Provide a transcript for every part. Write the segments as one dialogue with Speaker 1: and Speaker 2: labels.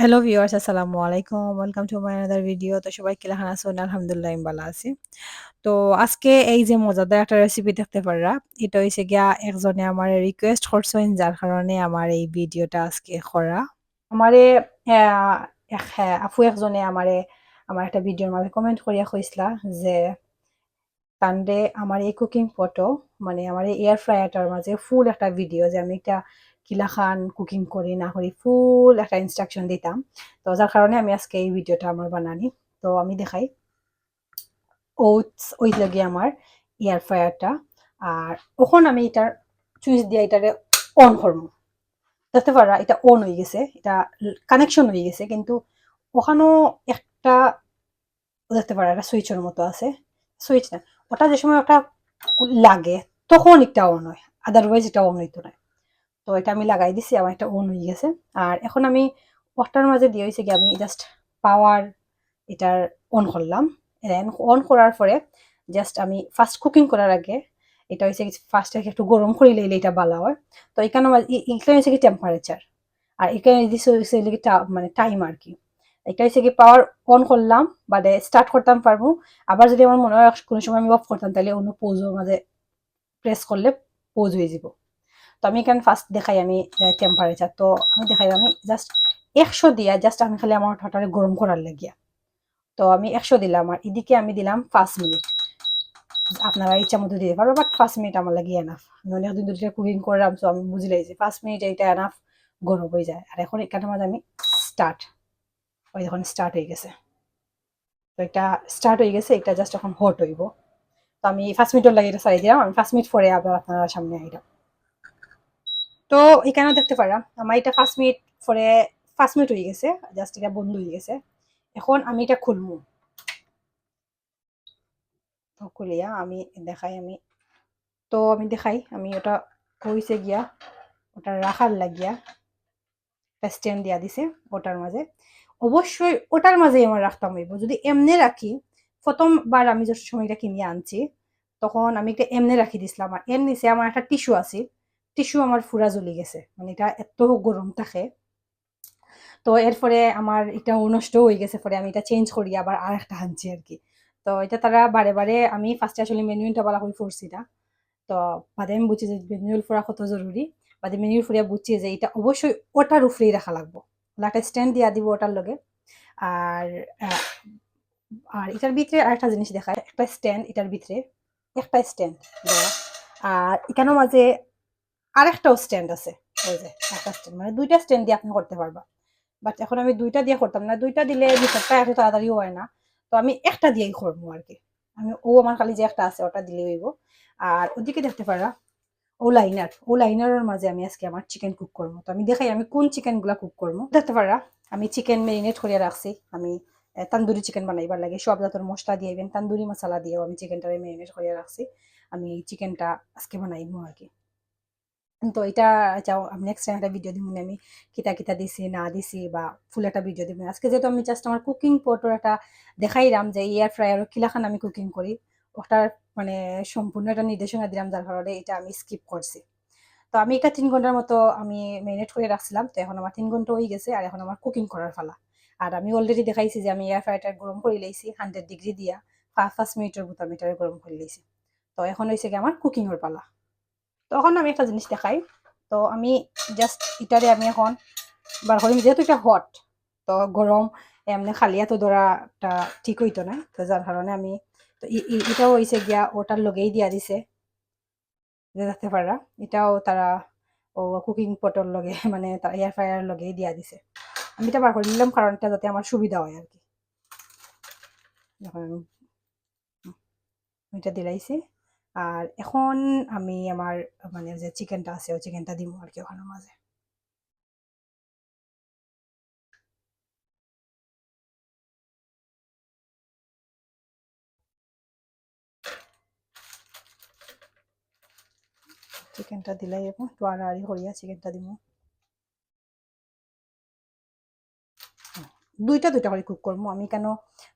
Speaker 1: Hello viewers আসসালামু আলাইকুম। Welcome to my another video তো সবাই কিলাখান আছেন? আলহামদুলিল্লাহ আমি ভালো আছি। তো আজকে এই যে মজাদার একটা রেসিপি দেখতে পাররা এটা হইছে গিয়া একজনে আমার রিকোয়েস্ট করছেন যার কারণে আমার এই ভিডিওটা আজকে করা। আমারে হ্যাঁ, আপু একজনে আমারে আমার একটা ভিডিওর মাঝে কমেন্ট করিয়া কইসলা যে তানরে আমার এই কুকিং ফটো মানে আমার এই এয়ার ফ্রায়ারটার মাঝে ফুল একটা ভিডিও যে আমি একটা কিলাখান কুকিং করি, না করি ফুল একটা ইনস্ট্রাকশন দিতাম। তো যার কারণে আমি আজকে এই ভিডিওটা আমার বানানি। তো আমি দেখাই। ওটস ওই লাগে আমার এয়ার ফ্রায়ারটা আর ওখন আমি এটার চুইস দিয়ে এটারে অন করব। দেখতে পারা, এটা অন হয়ে গেছে। এটা কানেকশন হয়ে গেছে, কিন্তু ওখানেও একটা, দেখতে পারা, একটা সুইচের মতো আছে। সুইচ না। ওটা যে সময় ওটা লাগে, তখন একটা অন হয় আদারওয়াইজ এটা অন হইতো না। তো এটা আমি লাগাই দিছি আমার একটা অন হয়ে গেছে। আর এখন আমি ওটার মাঝে দিয়ে হয়েছে কি আমি জাস্ট পাওয়ার এটার অন করলাম। অন করার পরে জাস্ট আমি ফার্স্ট কুকিং করার আগে এটা হয়েছে ফার্স্ট একটু গরম করে লইলে এটা ভালো হয়। তো এখানে এখানে হয়েছে কি টেম্পারেচার আর এখানে দিছে হয়েছে কি মানে টাইম আর কি। এটা হচ্ছে কি পাওয়ার অন করলাম, বাদে স্টার্ট করতাম পারব। আবার যদি আমার মনে হয় কোনো সময় আমি অফ করতাম, তাহলে অন্য পোজের মাঝে প্রেস করলে পোজ হয়ে যাব। তো আমি এখানে ফার্স্ট দেখাই আমি টেম্পারেচার তো আমি দেখাই আমি জাস্ট একশো দিয়া জাস্ট আমি খালি আমার ঠাটারে গরম করার লাগিয়া। তো আমি একশো দিলাম, আর এদিকে আমি দিলাম পাঁচ মিনিট। আপনারা ইচ্ছা মতো দিতে পারব বাট পাঁচ মিনিট আমার লাগে এনাফ আমি অনেকদিন ধরে কুকিং করলাম তো আমি বুঝলাই যে পাঁচ মিনিট এইটা এনাফ গরম হয়ে যায়। আর এখন এখানে মাঝে আমি স্টার্ট ওই যখন স্টার্ট হয়ে গেছে। তো এটা স্টার্ট হয়ে গেছে এটা জাস্ট এখন হট হইব। তো আমি পাঁচ মিনিটের লাগে এটা সারি দিলাম। আমি পাঁচ মিনিট পরে আবার আপনারা সামনে আইলাম। তো এখানেও দেখতে পারা, আমার এটা পাঁচ মিনিট পরে পাঁচ মিনিট হয়ে গেছে জাস্ট এটা বন্ধ হয়ে গেছে। এখন আমি এটা খুলবো। তো খুলিয়া আমি দেখাই আমি। তো আমি দেখাই, আমি ওটা হয়েছে গিয়া, ওটা রাখার লাগিয়া, একটা স্ট্যান্ড দিয়া দিছে, ওটার মাঝে। অবশ্যই ওটার মাঝে আমার রাখতাম হইব যদি এমনি রাখি প্রথমবার আমি যে সময়টা কিনে আনছি, তখন আমি একটা এমনি রাখি দিছিলাম। আর এর নিচে আমার একটা টিস্যু আছে, টিস্যু আমার ফুরা জ্বলি গেছে। মানে এটা এত গরম থাকে। তো এরপরে আমার এটা নষ্ট হয়ে গেছে, পরে আমি এটা চেঞ্জ করি, আবার আর একটা আনছি আর কি তো এটা তারা বারে বারে আমি ফার্স্টে আসলে মেনুইনটা বলা করে ফুরছি না তো বাদে আমি বুঝছি যে মেনুয়াল ফুরা কত জরুরি? বাদে মেনুর ফুরিয়া বুঝছি যে এটা অবশ্যই ওটার উপরেই রাখা লাগবো। একটা স্ট্যান্ড দিয়া দিব ওটার লগে। আর আর এটার ভিতরে আরেকটা জিনিস দেখায় একটা স্ট্যান্ড এটার ভিতরে। একটা স্ট্যান্ড দেওয়া। আর এখানেও মাঝে আরেকটাও স্ট্যান্ড আছে। ওই যে, একটা স্ট্যান্ড মানে দুইটা স্ট্যান্ড দিয়ে আপনি করতে পারবা। বাট এখন আমি দুইটা দিয়ে করতাম না। দুইটা দিলে ভিতরটা এত তাড়াতাড়ি হয় না। তো আমি একটা দিয়েই করব আর কি আমি, ও আমার খালি যে একটা আছে, ওটা দিলে হইব। আর ওদিকে দেখতে পারা ও লাইনার ও লাইনারের মাঝে আমি আজকে আমার চিকেন কুক করব। তো আমি দেখাই আমি কোন চিকেনগুলা কুক করব। দেখতে পারা, আমি চিকেন মেরিনেট করিয়া রাখছি। আমি তান্দুরি চিকেন বানাইবার লাগে। সব জাতের মশলা দিয়ে ইভেন তান্দুরি মশলা দিয়েও আমি চিকেনটা মেরিনেট করিয়া রাখছি। আমি এই চিকেনটা আজকে বানাইবো আর কি। তো এটা চাও আমি নেক্সট টাইম একটা ভিডিও দিব আমি কিতা কিতা দিছি, না দিছি বা ফুল একটা ভিডিও দিব আজকে যেহেতু আমি জাস্ট আমার কুকিং পটর একটা দেখাইলাম যে এয়ার ফ্রায়ারও কিলাখান আমি কুকিং করি। ওটার মানে সম্পূর্ণ একটা নির্দেশনা দিলাম যার কারণে এটা আমি স্কিপ করছি। তো আমি এটা তিন ঘণ্টার মতো আমি মেরিনেট করে রাখছিলাম, তো এখন আমার তিন ঘণ্টা হয়ে গেছে আর এখন আমার কুকিং করার ফালা আর আমি অলরেডি দেখাইছি যে আমি এয়ার ফ্রায়ারটা গরম করে লাইছি হান্ড্রেড ডিগ্রি দিয়া ফার্স্ট ফার্স্ট মিনিটের মতো আমি এটা গরম করে লাইছি। তো এখন হয়েছে কি আমার কুকিংয়ের পালা। তখন আমি একটা জিনিস দেখাই, তো আমি জাস্ট এটারে আমি এখন বার করিম যেহেতু এটা হট তো গরম এমনি খালি এত ধরাটা ঠিক হইতো না। তো যার কারণে আমি, তো এটাও হয়েছে গিয়া ওটার লগেই দিয়া দিছে। যাতে পারা এটাও তারা ও কুকিং পটর লগে মানে তার এয়ার ফ্রায়ার লগেই দিয়া দিছে। আমি এটা বার করে নিলাম কারণ এটা যাতে আমার সুবিধা হয় আর কি। এটা দিলাইছি। আর এখন আমি আমার মানে যে চিকেনটা আছে, ওই চিকেনটা দিব আর কি ওখানের মাঝে। চিকেনটা দিলাই এবং একটু আড়াআড়ি করিয়া চিকেনটা দিব দুইটা দুইটা করে কুক করব আমি কেন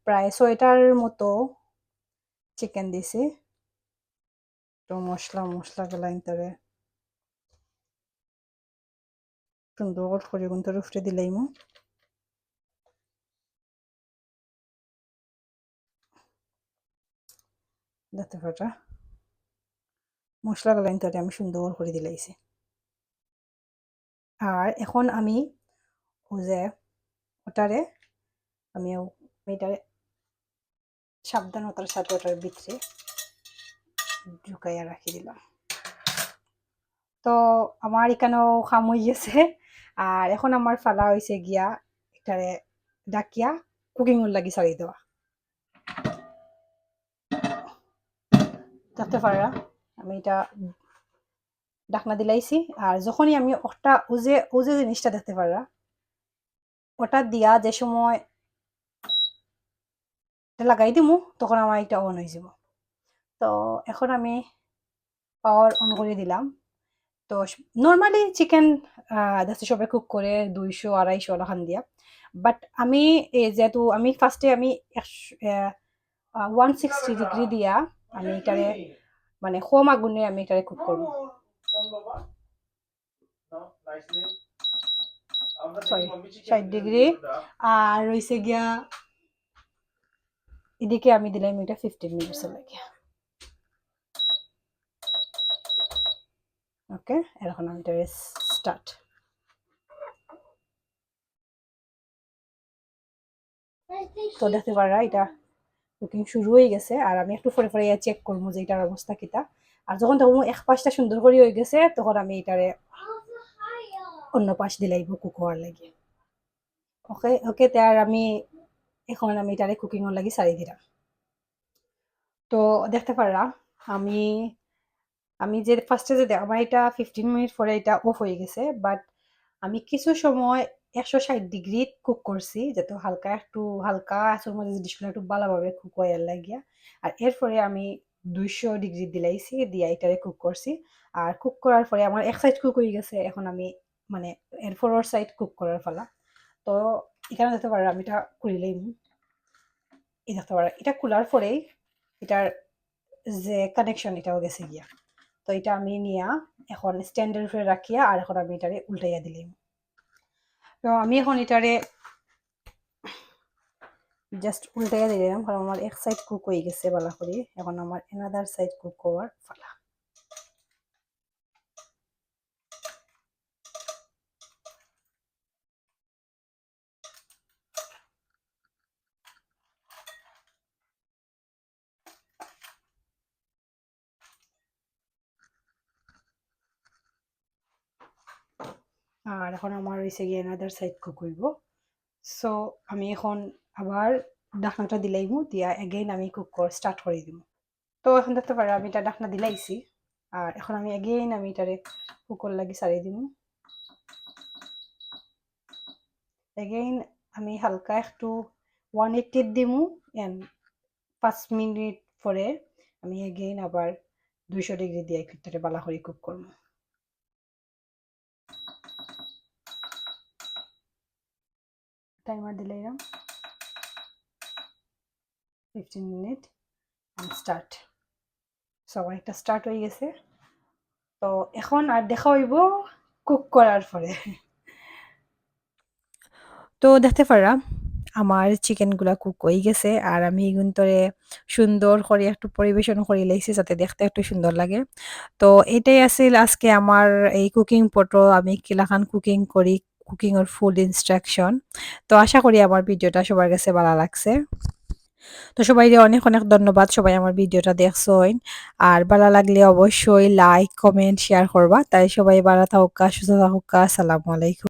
Speaker 1: প্রায় ছয়টার মতো চিকেন দিছি। তো মশলা মশলা গুলা ইন্তরে সুন্দর করে কিন্তু রুফটে দিলাই মো দেখতে পাটা মশলা গলাইন তো আমি সুন্দর করে দিলাইছি। আর এখন আমি ও যে ওটারে আমি এটারে সাবধানতার সাথে ওটার ভিতরে ঢুকাইয়া রাখি দিলাম। তো আমার এখানেও খাম গেছে আর এখন আমার ফালা হয়েছে গিয়া এটারে ডাকিয়া কুকিংয়ের লাগি ছাড়ি দেওয়া। দেখতে পারা আমি এটা ডাকনা দিলাইছি। আর যখনই আমি ওটা উজে উজে জিনিসটা দেখতে পারা ওটা দিয়া যে সময় লাগাই দিমু, তখন আমার এটা অন হয়ে যাব তো এখন আমি পাওয়ার অন করে দিলাম। তো নর্মালি চিকেন দেখতে সবাই কুক করে দুইশো, আড়াইশো ওলাখান দিয়া। বাট আমি যেহেতু আমি ফার্স্টে আমি ওয়ান সিক্সটি ডিগ্রি দিয়া আমি এটারে মানে কম আগুনে আমি এটারে কুক করব। ষাট ডিগ্রি আর রইছে গিয়া এদিকে আমি দিলাম এটা ফিফটিন মিনিটসের লাগে। ওকে এখন আমি এটা স্টার্ট তো দেখতে পারা এটা? কুকিং শুরু হয়ে গেছে, আর আমি একটু পরে পরে চেক করব যে এটার অবস্থা কিটা আর যখন তখন এক পাশটা সুন্দর করে হয়ে গেছে, তখন আমি এটারে অন্য পাশ দিলাইব কুক হওয়ার লাগে। ওকে ওকে, তার আমি এখন আমি এটারে কুকিংয়ের লাগি সারি দিলাম। তো দেখতে পারলা, আমি আমি যে ফার্স্টে যে আমার এটা ফিফটিন মিনিট পরে এটা অফ হয়ে গেছে বাট আমি কিছু সময় একশো ষাট ডিগ্রি কুক করছি, যাতে হালকা একটু, হালকা আসল মধ্যে জিনিসগুলো একটু ভালোভাবে কুক হয়ে লাগিয়া। আর এরপরে আমি দুইশো ডিগ্রি দিলাইছি, দিয়া এটারে কুক করছি। আর কুক করার পরে আমার এক সাইড কুক হয়ে গেছে, এখন আমি মানে এরপর ওর সাইড কুক করার ফলা তো এখানে দেখতে পারো আমি এটা খুলিলেই এই দেখতে পারো এটা খোলার পরেই এটার যে কানেকশন এটাও গেছে গিয়া। তো এটা আমি নিয়া এখন স্ট্যান্ডের উপরে রাখিয়া, আর এখন আমি এটারে উল্টাইয়া দিলাম তো আমি এখন এটারে জাস্ট উল্টাইয়া দিলাম, কারণ আমার এক সাইড কুক হয়ে গেছে বালা করে। এখন আমার এনাদার সাইড কুক হওয়ার ফালা আর এখন আমার হয়েছে গিয়ে এনাদার সাইড কুক হইব সো আমি এখন আবার ডাকনাটা দিলাইমু দিয়া এগেইন আমি কুক কর স্টার্ট করে দিব তো এখন দেখতে পারো আমি এটা ডাকনা দিলাইছি। আর এখন আমি এগেইন আমি এটারে কুকর লাগি সারি দিব এগেইন আমি হালকা একটু ওয়ান এইটির দিমু এন্ড পাঁচ মিনিট পরে আমি এগেইন আবার দুইশো ডিগ্রি দিয়ে একটু বালা করে কুক করব টাইমার দিলাম fifteen minute and start so আমার একটা স্টার্ট হয়ে গেছে। তো, এখন আর দেখা হইব কুক করার পরে। তো, দেখতে পারা, আমার চিকেনগুলা কুক হয়ে গেছে আর আমি এগুন্তরে সুন্দর করে একটু পরিবেশন করে লাইছি যাতে দেখতে একটু সুন্দর লাগে। তো, এটাই আছিল আজকে আমার এই কুকিং পটো আমি কিলাখান কুকিং করি কুকিংয়ের ফুল ইনস্ট্রাকশন তো আশা করি আমার ভিডিওটা সবার কাছে ভালো লাগছে। তো সবাই অনেক অনেক ধন্যবাদ সবাই আমার ভিডিওটা দেখছেন আর ভালো লাগলে অবশ্যই লাইক কমেন্ট শেয়ার করবা। তাই সবাই ভালো থাকুক, সুস্থ থাকুক। আসসালামু আলাইকুম।